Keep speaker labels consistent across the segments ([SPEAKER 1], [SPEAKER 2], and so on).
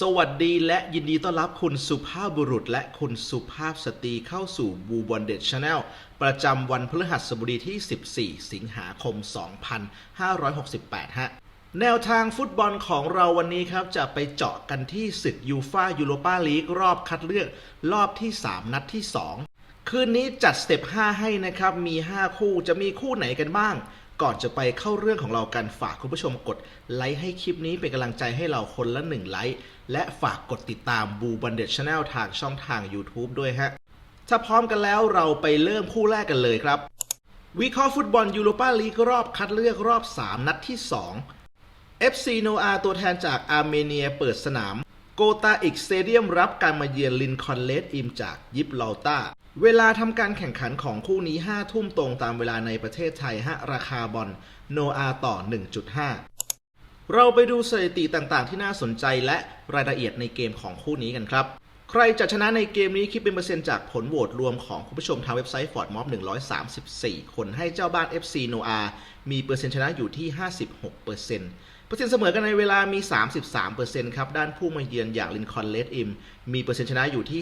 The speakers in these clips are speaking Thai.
[SPEAKER 1] สวัสดีและยินดีต้อนรับคุณสุภาพบุรุษและคุณสุภาพสตรีเข้าสู่บูบอลเด็ดชาแนลประจำวันพฤหัสบดีที่ 14 สิงหาคม 2568 ฮะ แนวทางฟุตบอลของเราวันนี้ครับ จะไปเจาะกันที่ศึกยูฟายูโรปาลีกรอบคัดเลือก รอบที่ 3 นัดที่ 2 คืนนี้จัดสเต็ป 5 ให้นะครับ มี 5 คู่จะมีคู่ไหนกันบ้าง ก่อนจะไปเข้าเรื่องของเรากันฝากคุณผู้ชมกดไลค์ให้คลิปนี้เป็นกำลังใจให้เราคนละ1ไลค์และฝากกดติดตามบูบันเด t ช n แนลทางช่องทาง YouTube ด้วยฮะ ถ้าพร้อมกันแล้วเราไปเริ่มคู่แรกกันเลยครับ วิเคราะห์ฟุตบอลยูโรปาลีกรอบคัดเลือกรอบ 3 นัดที่ 2 FC โนอาตัวแทนจากอาร์เมเนียเปิดสนาม โกตาอิกสเตเดียมรับการมาเยือนลินคอนเลสอิมจากยิปลาตาเวลาทำการแข่งขันของคู่นี้ 5 ทุ่มตรงตามเวลาในประเทศไทยฮะราคาบอลโนอาต่อ 1.5 เราไปดูสถิติต่างๆ ที่น่าสนใจและรายละเอียดในเกมของคู่นี้กันครับ ใครจะชนะในเกมนี้คิดเป็นเปอร์เซ็นต์จากผลโหวตรวมของคุณผู้ชมทางเว็บไซต์ Ford Mob 134 คนให้เจ้าบ้าน FC Noah มีเปอร์เซ็นต์ชนะอยู่ที่ 56%เปอร์เซ็นต์ เปอร์เซ็นต์เสมอกันในเวลามี 33%ครับ ด้านผู้มาเยือนอย่างลินคอนเลดอิม มีเปอร์เซ็นต์ชนะอยู่ที่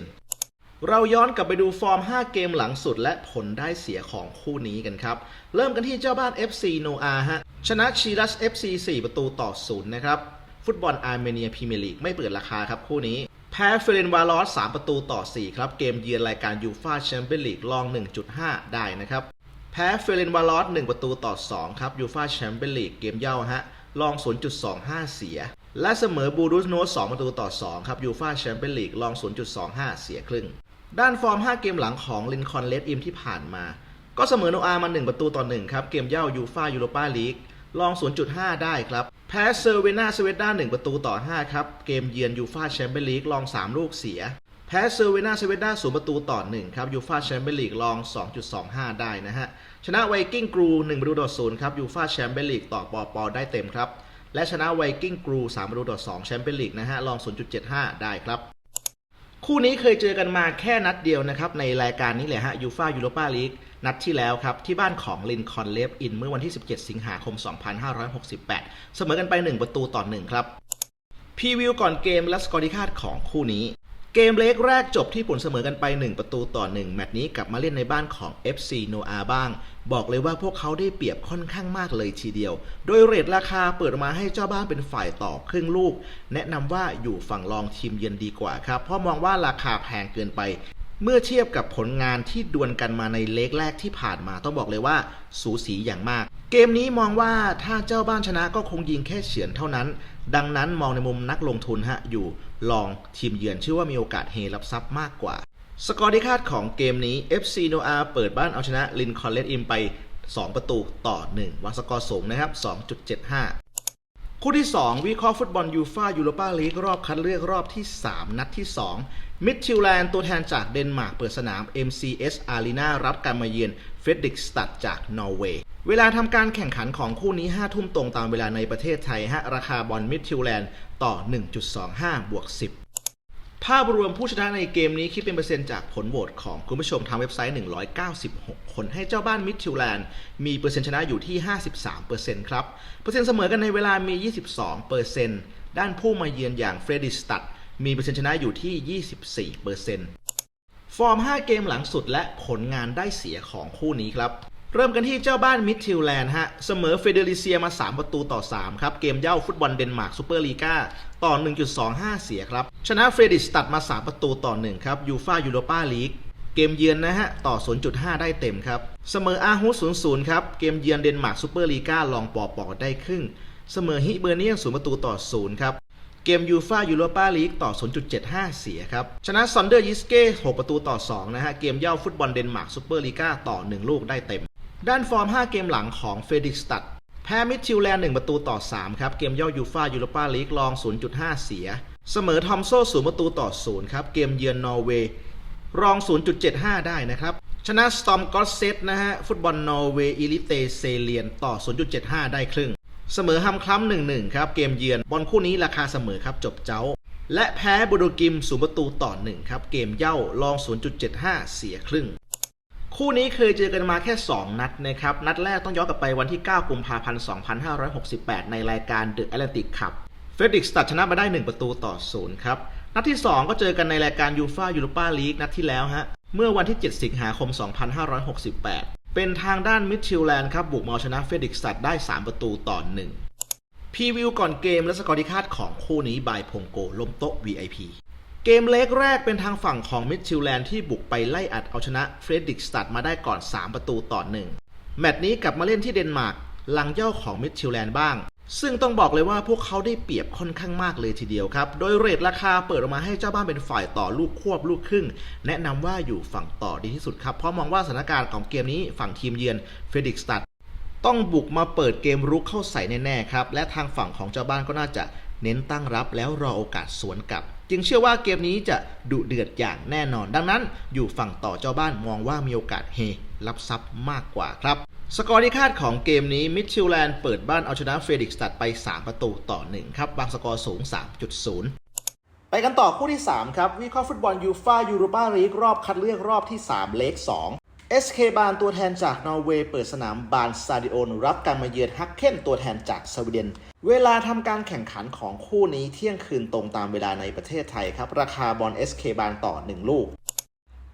[SPEAKER 1] 11%เราย้อนกลับไปดูฟอร์ม 5 เกมหลังสุดและผลได้เสียของคู่นี้กันครับ เริ่มกันที่เจ้าบ้าน FC โนอาฮะ ชนะชีรัส FC 4 ประตูต่อ 0 นะครับ ฟุตบอลอาร์เมเนียพรีเมียร์ลีกไม่เปิดราคาครับคู่นี้แพ้เฟเรนวาลอส3ประตูต่อ 4 ครับ เกมเยือนรายการยูฟาแชมเปี้ยนลีกลอง 1.5 ได้นะครับ แพ้เฟรนวาลอส1ประตูต่อ 2 ครับยูฟาแชมเปี้ยนลีกเกมเย่าฮะลอง 0.25 เสีย และเสมอบูรุสโนส2ประตูต่อ 2 ครับยูฟาแชมเปี้ยนลีกลอง 0.25 เสียครึ่ง ด้านฟอร์ม 5 เกมหลังของลินคอนเลดอิมที่ผ่านมา ก็เสมอโนอามา 1 ประตูต่อ 1 ครับ เกมเย่ายูฟายูโรปาลีกลอง 0.5 ได้ครับ แพ้เซอร์เวนาเซเวด้า1ประตูต่อ 5 ครับ เกมเยือนยูฟาแชมเปี้ยนลีกลอง 3 ลูกเสีย แพ้เซอร์เวนาเซเวด้า0ประตูต่อ1ครับยูฟาแชมเปี้ยนลีกลอง 2.25 ได้นะฮะ ชนะไวกิ้งกรู1ประตูต่อ0ครับยูฟาแชมเปี้ยนลีกต่อปอปอได้เต็มครับ และชนะไวกิ้งกรู3ประตูต่อ2แชมเปี้ยนลีกนะฮะลอง 0.75 ได้ครับ คู่นี้เคยเจอกันมาแค่นัดเดียวนะครับ ในรายการนี้แหละฮะยูฟายูโรปาลีกนัดที่แล้วครับที่บ้านของลินคอนเลฟอินเมื่อวันที่ 17 สิงหาคม 2568 เสมอกันไป 1 ประตูต่อ1ครับพรีวิวก่อนเกมและสกอร์ที่คาดของคู่นี้ เกมเล็กแรกจบที่ผลเสมอกันไป 1 ประตูต่อ 1 แมตช์นี้กลับมาเล่นในบ้านของ FC n o a บ้าง บอกเลยว่าพวกเขาได้เปรียบค่อนข้างมากเลยทีเดียว โดยเรทราคาเปิดมาให้เจ้าบ้านเป็นฝ่ายต่อครึ่งลูก แนะนำว่าอยู่ฝั่งรองทีมเยือนดีกว่าครับ เพราะมองว่าราคาแพงเกินไป เมื่อเทียบกับผลงานที่ดวลกันมาในเล็กแรกที่ผ่านมาต้องบอกเลยว่าสูสีอย่างมาก เกมนี้มองว่าถ้าเจ้าบ้านชนะก็คงยิงแค่เฉือนเท่านั้น ดังนั้นมองในมุมนักลงทุนฮะอยู่ลองทีมเยือนเชื่อว่ามีโอกาสเฮรับทรัพย์มากกว่า สกอร์ที่คาดของเกมนี้ FC n o a เปิดบ้านเอาชนะลินคอนเลดอิมไป 2 ประตูต่อ 1วางสกอร์สูงนะครับ 2.75 คู่ที่ 2 วิเคราะห์ฟุตบอลยูฟายูโรปาลีกรอบคัดเลือกรอบที่ 3 นัดที่ 2 มิดทิลแลนด์ตัวแทนจากเดนมาร์กเปิดสนาม MCS Arena รับการมาเยือนเฟรดริกสตัดจากนอร์เวย์เวลาทำการแข่งขันของคู่นี้ 5 ทุ่มตรงตามเวลาในประเทศไทยฮะราคาบอลมิดทิลแลนด์ต่อ 1.25 บวก 10 ภาพรวมผู้ชนะในเกมนี้คิดเป็นเปอร์เซ็นต์จากผลโหวตของคุณผู้ชมทางเว็บไซต์ 196 คนให้เจ้าบ้านมิดทิวแลนด์มีเปอร์เซ็นต์ชนะอยู่ที่ 53%ครับ เปอร์เซ็นต์เสมอกันในเวลามี 22%ด้านผู้มาเยือนอย่างเฟรดิสตัดมีเปอร์เซ็นต์ชนะอยู่ที่ 24%ฟอร์ม 5 เกมหลังสุดและผลงานได้เสียของคู่นี้ครับ เริ่มกันที่เจ้าบ้านมิดทิวแลนด์ฮะ เสมอเฟเดริเซียมา 3 ประตูต่อ 3 ครับ เกมเย่าฟุตบอลเดนมาร์กซูเปอร์ลีกาต่อ 1.25 เสียครับ ชนะเฟรดิสตัดมา 3 ประตูต่อ 1 ครับยูฟายูโรปาลีกเกมเยือนนะฮะ ต่อ 0.5 ได้เต็มครับ เสมออาฮู0-0 ครับ เกมเยือนเดนมาร์กซูเปอร์ลีกาลองปอปอได้ครึ่ง เสมอฮิเบอร์เนียน0ประตูต่อ 0 ครับเกมยูฟายูโรปาลีกต่อ 0.75 เสียครับ ชนะซอนเดอร์ยิสเก้ 6 ประตูต่อ 2 นะฮะ เกมเย่าฟุตบอลเดนมาร์กซูเปอร์ลีกาต่อ 1 ลูกได้เต็ม ด้านฟอร์ม 5 เกมหลังของเฟดิกสตัดแพ้มิดทิวแลนด์1ประตูต่อ 3 ครับ เกมย่ายูฟายูโรปาลีกลอง 0.5 เสีย เสมอทอมโซ่0ประตูต่อ 0 ครับ เกมเยือนนอร์เวย์รอง 0.75 ได้นะครับ ชนะสตอมกอสเซตนะฮะ ฟุตบอลนอร์เวย์อีลิเตเซเลียนต่อ 0.75 ได้ครึ่ง เสมอฮัมคลัม1-1 ครับ เกมเยือนบอลคู่นี้ราคาเสมอครับจบเจ้า และแพ้บูโดกิม0ประตูต่อ 1 ครับ เกมเย่าลอง 0.75 เสียครึ่ง คู่นี้เคยเจอกันมาแค่ 2 นัดนะครับ นัดแรกต้องย้อนกลับไปวันที่ 9 กุมภาพันธ์ 2568 ในรายการ The Atlantic Cup เฟรดิกสตัดชนะมาได้ 1 ประตูต่อศูนย์ครับ นัดที่ 2 ก็เจอกันในรายการยูฟายูโรปาลีกนัดที่แล้วฮะ เมื่อวันที่ 7 สิงหาคม 2568 เป็นทางด้านมิดชิลแลนด์ครับบุกมาเอาชนะเฟรดิกสตัดได้ 3 ประตูต่อ 1พรีวิวก่อนเกมและสกอร์ที่คาดของคู่นี้บายพงโกลมโต๊ะ VIP เกมเล็กแรกเป็นทางฝั่งของมิดชิลแลนด์ที่บุกไปไล่อัดเอาชนะเฟรดริกสตัดมาได้ก่อน 3 ประตูต่อหนึ่งแมตช์นี้กลับมาเล่นที่เดนมาร์กลังเย่าของมิดชิลแลนด์บ้าง ซึ่งต้องบอกเลยว่าพวกเขาได้เปรียบค่อนข้างมากเลยทีเดียวครับ โดยเรทราคาเปิดออกมาให้เจ้าบ้านเป็นฝ่ายต่อลูกควบลูกครึ่ง แนะนำว่าอยู่ฝั่งต่อดีที่สุดครับ เพราะมองว่าสถานการณ์ของเกมนี้ฝั่งทีมเยือนเฟรดริกสตัดต้องบุกมาเปิดเกมรุกเข้าใส่แน่ๆครับ และทางฝั่งของเจ้าบ้านก็น่าจะ เน้นตั้งรับแล้วรอโอกาสสวนกลับ จึงเชื่อว่าเกมนี้จะดุเดือดอย่างแน่นอน ดังนั้นอยู่ฝั่งต่อเจ้าบ้านมองว่ามีโอกาสเฮรับทรัพย์มากกว่าครับสกอร์ที่คาดของเกมนี้มิดชิลแลนด์เปิดบ้านเอาชนะเฟรดิกสตัดไป 3 ประตูต่อ 1 ครับบางสกอร์สูง 3.0ไปกันต่อคู่ที่ 3 ครับ วิเคราะห์ฟุตบอลยูฟายูโรปาลีกรอบคัดเลือกรอบที่ 3 เลข2 SK บานตัวแทนจากนอร์เวย์เปิดสนามบานซาดิโอนรับการมาเยือนฮักเคนตัวแทนจากสวีเดน เวลาทำการแข่งขันของคู่นี้เที่ยงคืนตรงตามเวลาในประเทศไทยครับ ราคาบอล SK บานต่อ 1 ลูก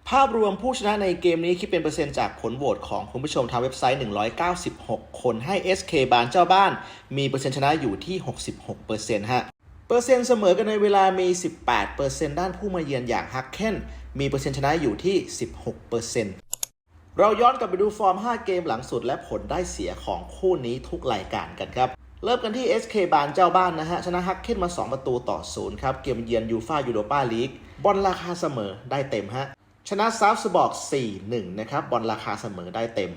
[SPEAKER 1] ภาพรวมผู้ชนะในเกมนี้คิดเป็นเปอร์เซ็นต์จากผลโหวตของคุณผู้ชมทางเว็บไซต์ 196 คนให้ SK บานเจ้าบ้าน มีเปอร์เซ็นต์ชนะอยู่ที่ 66%ฮะเปอร์เซ็นต์เสมอกันในเวลามี 18%ด้านผู้มาเยือนอย่างฮักเคนมีเปอร์เซ็นต์ชนะอยู่ที่ 16%เปอร์เซ็นต เราย้อนกลับไปดูฟอร์ม 5 เกมหลังสุดและผลได้เสียของคู่นี้ทุกรายการกันครับ เริ่มกันที่ SK บานเจ้าบ้านนะฮะ ชนะฮักเคนมา 2 ประตูต่อ0ครับ เกมเยือนยูฟายูโรปาลีก บอลราคาเสมอได้เต็มฮะ ชนะซาฟสบอก4-1 นะครับ บอลราคาเสมอได้เต็ม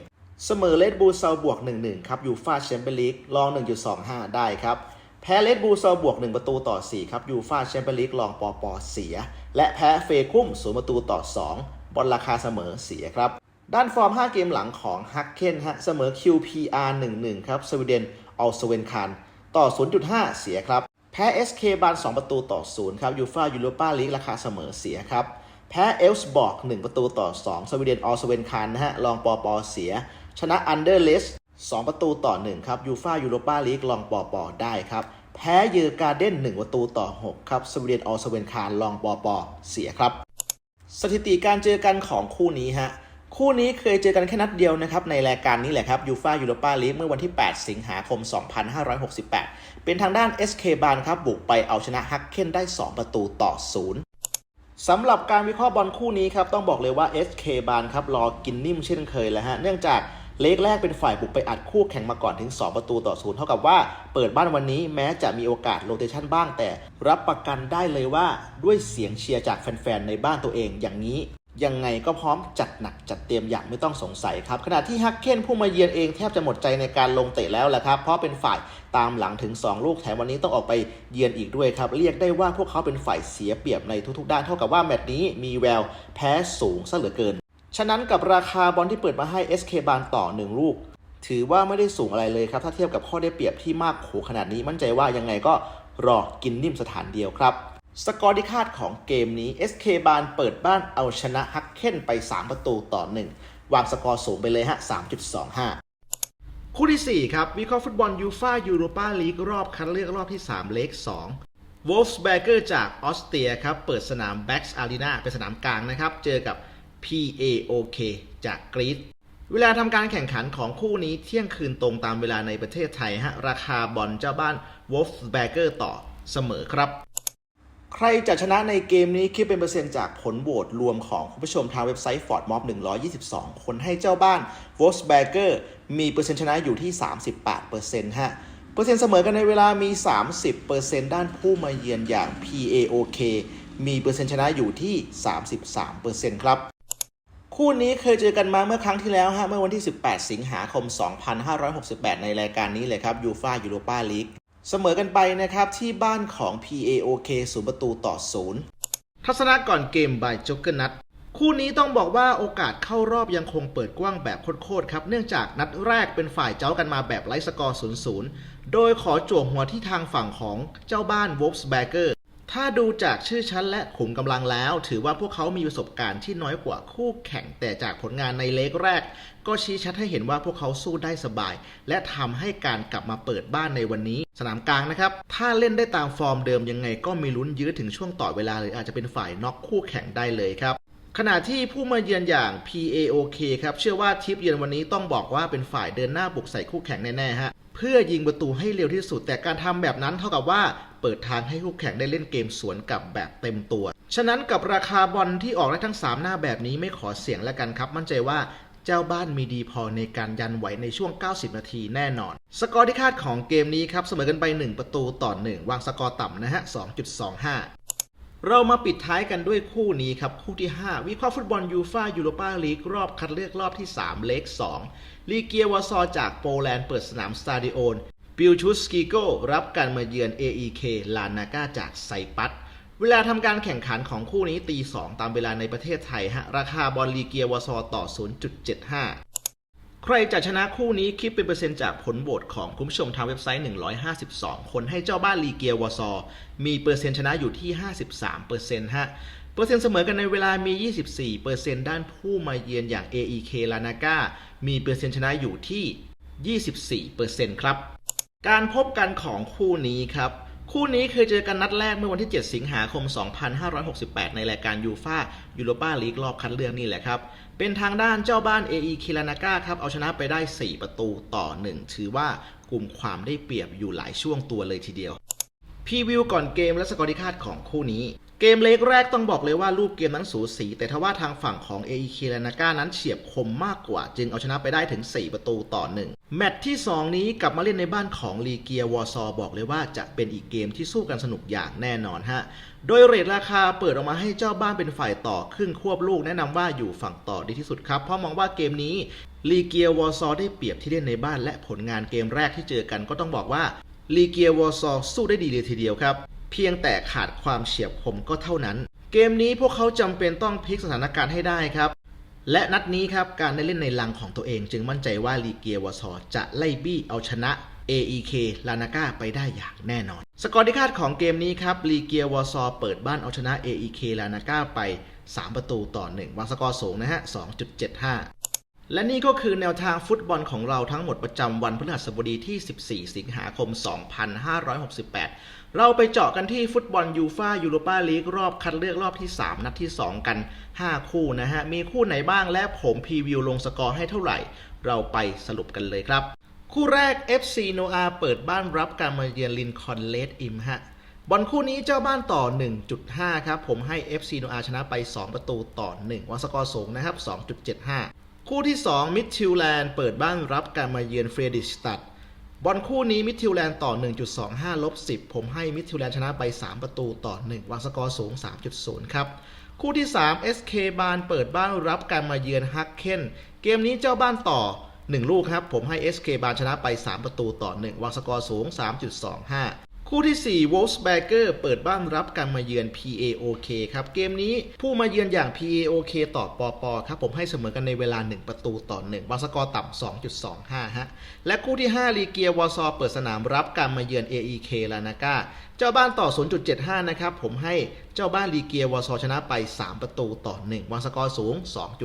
[SPEAKER 1] เสมอเลดบูลเซาบวก 1-1 ครับยูฟาแชมเปี้ยนลีกลอง 1.25 ได้ครับ แพ้เลดบูลเซาบวก 1 ประตูต่อ 4 ครับยูฟาแชมเปี้ยนลีกลองปอปอเสีย และแพ้เฟคุ้ม0ประตูต่อ 2 บอลราคาเสมอเสียครับ ด้านฟอร์ม 5 เกมหลังของฮักเคนฮะเสมอ QPR 1-1 ครับสวีเดนอัลสเวนคานต่อ 0.5 เสียครับ แพ้ SK บาน 2 ประตูต่อ 0 ครับยูฟายูโรปาลีกราคาเสมอเสียครับ แพ้เอลส์บอร์ก1 ประตูต่อ 2 สวีเดนอัลสเวนคานนะฮะลองปอปอเสีย ชนะอันเดอร์เลส2ประตูต่อ 1 ครับยูฟายูโรปาลีกลองปอปอได้ครับ แพ้เยอร์การเด้น 1 ประตูต่อ 6 ครับสวีเดนอัลสเวนคานลองปอปอเสียครับ สถิติการเจอกันของคู่นี้ฮะ คู่นี้เคยเจอกันแค่นัดเดียวนะครับในรายการนี้แหละครับยูฟายูโรปาลีกเมื่อวันที่ 8 สิงหาคม 2568 เป็นทางด้าน SK บานครับบุกไปเอาชนะฮักเคนได้ 2 ประตูต่อ 0สำหรับการวิเคราะห์บอลคู่นี้ครับต้องบอกเลยว่า SK บานครับรอกินนิ่มเช่นเคยแล้วฮะเนื่องจากเล็กแรกเป็นฝ่ายบุกไปอัดคู่แข่งมาก่อนถึง 2 ประตูต่อศูนย์เท่ากับว่าเปิดบ้านวันนี้แม้จะมีโอกาสโรเตชันบ้างแต่ รับประกันได้เลยว่าด้วยเสียงเชียร์จากแฟนๆในบ้านตัวเองอย่างนี้ ยังไงก็พร้อมจัดหนักจัดเตรียมอย่างไม่ต้องสงสัยครับ ขณะที่ฮักเคนผู้มาเยือนเองแทบจะหมดใจในการลงเตะแล้วแหละครับ เพราะเป็นฝ่ายตามหลังถึง 2 ลูกแถมวันนี้ต้องออกไปเยือนอีกด้วยครับ เรียกได้ว่าพวกเขาเป็นฝ่ายเสียเปรียบในทุกๆ ด้านเท่ากับว่าแมตช์นี้มีแววแพ้สูงซะเหลือเกิน ฉะนั้นกับราคาบอลที่เปิดมาให้ SK บานต่อ 1 ลูก ถือว่าไม่ได้สูงอะไรเลยครับ ถ้าเทียบกับข้อได้เปรียบที่มากโขขนาดนี้มั่นใจว่ายังไงก็รอกินนิ่มสถานเดียวครับ สกอร์ที่คาดของเกมนี้ SK บานเปิดบ้านเอาชนะฮักเคนไป 3 ประตูต่อ 1 วางสกอร์สูงไปเลยฮะ 3.25 คู่ที่ 4 ครับ วิเคราะห์ฟุตบอลยูฟายูโรปาลีกรอบคัดเลือกรอบที่ 3 เลข2 w o l f s b e r g e r จากออสเตรียครับ เปิดสนาม b a x Arena เป็นสนามกลางนะครับ เจอกับ PAOK จากกรีซเวลาทำการแข่งขันของคู่นี้เที่ยงคืนตรงตามเวลาในประเทศไทยฮะราคาบอลเจ้าบ้าน w o l f s b e r g e r ต่อเสมอครับ ใครจะชนะในเกมนี้คิดเป็นเปอร์เซ็นต์จากผลโหวตรวมของคุณผู้ชมทางเว็บไซต์ Ford Mob 122 คนให้เจ้าบ้าน v o l f s b e r g e r มีเปอร์เซ็นต์ชนะอยู่ที่ 38%ฮะ เปอร์เซ็นต์เสมอกันในเวลามี 30%ด้านผู้มาเยือนอย่าง PAOK มีเปอร์เซ็นต์ชนะอยู่ที่ 33%ครับ คู่นี้เคยเจอกันมาเมื่อครั้งที่แล้วฮะ เมื่อวันที่ 18 สิงหาคม 2568 ในรายการนี้เลยครับยูฟายูโรปาลีก เสมอกันไปนะครับที่บ้านของ PAOK 0ประตูต่อ0ทัศนะก่อนเกมบายจ็อกเกอร์นัทคู่นี้ต้องบอกว่าโอกาสเข้ารอบยังคงเปิดกว้างแบบโคตรๆครับ เนื่องจากนัดแรกเป็นฝ่ายเจ้ากันมาแบบไร้สกอร์ 0-0 โดยขอจั่วหัวที่ทางฝั่งของเจ้าบ้าน w o l f s b e r g e r ท ถ้าดูจากชื่อชั้นและขุมกำลังแล้ว ถือว่าพวกเขามีประสบการณ์ที่น้อยกว่าคู่แข่งแต่จากผลงานในเลกแรก ก็ชี้ชัดให้เห็นว่าพวกเขาสู้ได้สบาย และทำให้การกลับมาเปิดบ้านในวันนี้ สนามกลางนะครับ ถ้าเล่นได้ตามฟอร์มเดิมยังไง ก็มีลุ้นยื้อถึงช่วงต่อเวลาหรืออาจจะเป็นฝ่ายน็อกคู่แข่งได้เลยครับขณะที่ผู้มาเยือนอย่าง PAOK ครับเชื่อว่าทิปเยือนวันนี้ต้องบอกว่าเป็นฝ่ายเดินหน้าบุกใส่คู่แข่งแน่ๆฮะเพื่อยิงประตูให้เร็วที่สุดแต่การทำแบบนั้นเท่ากับว่า เปิดทางให้คู่แข่งได้เล่นเกมสวนกลับแบบเต็มตัว ฉะนั้นกับราคาบอลที่ออกได้ทั้ง 3 หน้าแบบนี้ไม่ขอเสี่ยงแล้วกันครับ มั่นใจว่าเจ้าบ้านมีดีพอในการยันไหวในช่วง 90 นาทีแน่นอน สกอร์ที่คาดของเกมนี้ครับเสมอกันไป 1 ประตูต่อ 1 วางสกอร์ต่ำนะฮะ 2.25 เรามาปิดท้ายกันด้วยคู่นี้ครับ คู่ที่ 5 วิเคราะห์ฟุตบอลยูฟายูโรปาลีกรอบคัดเลือกรอบที่ 3 เลข2ลีเกียวาซอจากโปแลนด์เปิดสนามสตาดิโอน บิลชุสกิโกรับการมาเยือน AEK ลานาก้าจากไซปัส เวลาทำการแข่งขันของคู่นี้ตี2ตามเวลาในประเทศไทยฮะ ราคาบอลลีเกียวซอต่อ 0.75 ใครจะชนะคู่นี้คิดเป็นเปอร์เซ็นต์จากผลโหวตของคุณผู้ชมทางเว็บไซต์ 152 คนให้เจ้าบ้านลีเกียวาซอ มีเปอร์เซ็นต์ชนะอยู่ที่ 53%ฮะเปอร์เซ็นต์เสมอกันในเวลามี 24%ด้านผู้มาเยือนอย่าง AEK ลานาก้ามีเปอร์เซ็นต์ชนะอยู่ที่ 24%ครับ การพบกันของคู่นี้ครับ คู่นี้เคยเจอกันนัดแรกเมื่อวันที่ 7 สิงหาคม 2568 ในรายการยูฟายูโรปาลีกรอบคัดเลือกนี่แหละครับ เป็นทางด้านเจ้าบ้าน AE คิลานากาครับ เอาชนะไปได้ 4 ประตูต่อ 1 ถือว่ากลุ่มความได้เปรียบอยู่หลายช่วงตัวเลยทีเดียวพีวิวก่อนเกมและสกอร์ที่คาดของคู่นี้ เกมเล็กแรกต้องบอกเลยว่ารูปเกมนั้นสูสี แต่ทว่าทางฝั่งของ AEK และนาก้านั้นเฉียบคมมากกว่า จึงเอาชนะไปได้ถึง 4 ประตูต่อ 1 แมตช์ที่ 2 นี้กลับมาเล่นในบ้านของลีเกียวอร์ซอบอกเลยว่าจะเป็นอีกเกมที่สู้กันสนุกอย่างแน่นอนฮะ โดยเรทราคาเปิดออกมาให้เจ้าบ้านเป็นฝ่ายต่อครึ่งควบลูกแนะนำว่าอยู่ฝั่งต่อดีที่สุดครับ เพราะมองว่าเกมนี้ลีเกียวอร์ซอได้เปรียบที่เล่นในบ้านและผลงานเกมแรกที่เจอกันก็ต้องบอกว่าลีเกียวอร์ซอสู้ได้ดีเลยทีเดียวครับ เพียงแต่ขาดความเฉียบคมก็เท่านั้น เกมนี้พวกเขาจำเป็นต้องพลิกสถานการณ์ให้ได้ครับ และนัดนี้ครับ การได้เล่นในลังของตัวเอง จึงมั่นใจว่าลีเกียวอร์ซอจะไล่บี้เอาชนะ AEK ลานาก้าไปได้อย่างแน่นอน สกอร์ที่คาดของเกมนี้ครับลีเกียวอร์ซอเปิดบ้านเอาชนะ AEK ลานาก้าไป 3 ประตูต่อ 1วางสกอร์สูงนะฮะ 2.75 และนี่ก็คือแนวทางฟุตบอลของเราทั้งหมดประจำวันพฤหัสบดีที่ 14 สิงหาคม 2568 เราไปเจาะกันที่ฟุตบอลยูฟายูโรปาลีกรอบคัดเลือกรอบที่ 3 นัดที่ 2 กัน 5 คู่นะฮะ มีคู่ไหนบ้างและผมพรีวิวลงสกอร์ให้เท่าไหร่ เราไปสรุปกันเลยครับ คู่แรก FC โนอาเปิดบ้านรับการมาเยือนลินคอนเลดอิมฮะบอลคู่นี้เจ้าบ้านต่อ 1.5 ครับ ผมให้ FC โนอาชนะไป 2 ประตูต่อ 1วางสกอร์สูงนะครับ 2.75 คู่ที่ 2 มิดทิวแลนด์เปิดบ้านรับการมาเยือนเฟรดิสตัดบอลคู่นี้มิดทิวแลนด์ต่อ 1.25ลบ10 ผมให้มิดทิวแลนด์ชนะไป 3 ประตูต่อ 1 วางสกอร์สูง 3.0 ครับ คู่ที่ 3 SK บานเปิดบ้านรับการมาเยือนฮักเคนเกมนี้เจ้าบ้านต่อ 1 ลูกครับ ผมให้ SK บานชนะไป 3 ประตูต่อ 1 วางสกอร์สูง 3.25 คู่ที่ 4 Wolfsberger เปิดบ้านรับการมาเยือน PAOK ครับ เกมนี้ผู้มาเยือนอย่าง PAOK ต่อปอปอครับ ผมให้เสมอกันในเวลา 1 ประตูต่อ1วางสกอร์ต่ำ 2.25 ฮะ และคู่ที่ 5 ลีเกียวอซอเปิดสนามรับการมาเยือน AEK ลานาก้าเจ้าบ้านต่อ 0.75 นะครับ ผมให้เจ้าบ้านลีเกียวอซอชนะไป 3 ประตูต่อ1วางสกอร์สูง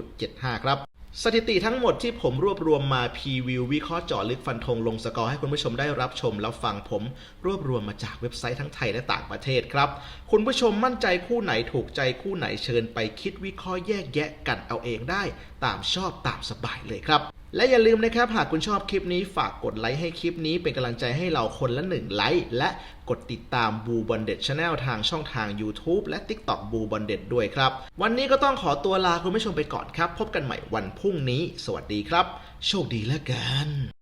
[SPEAKER 1] 2.75 ครับ สถิติทั้งหมดที่ผมรวบรวมมาพรีวิววิเคราะห์เจาะลึกฟันธงลงสกอร์ให้คุณผู้ชมได้รับชมแล้วฟังผมรวบรวมมาจากเว็บไซต์ทั้งไทยและต่างประเทศครับ คุณผู้ชมมั่นใจคู่ไหนถูกใจคู่ไหนเชิญไปคิดวิเคราะห์แยกแยะกันเอาเองได้ ตามชอบตามสบายเลยครับและอย่าลืมนะครับ หากคุณชอบคลิปนี้ฝากกดไลค์ให้คลิปนี้เป็นกำลังใจให้เราคนละหนึ่งไลค์และกดติดตามบูบอนเด็ดชาแนลทางช่องทาง YouTube และ TikTok บูบอนเด็ดด้วยครับ วันนี้ก็ต้องขอตัวลาคุณผู้ชมไปก่อนครับ พบกันใหม่วันพรุ่งนี้ สวัสดีครับ โชคดีแล้วกัน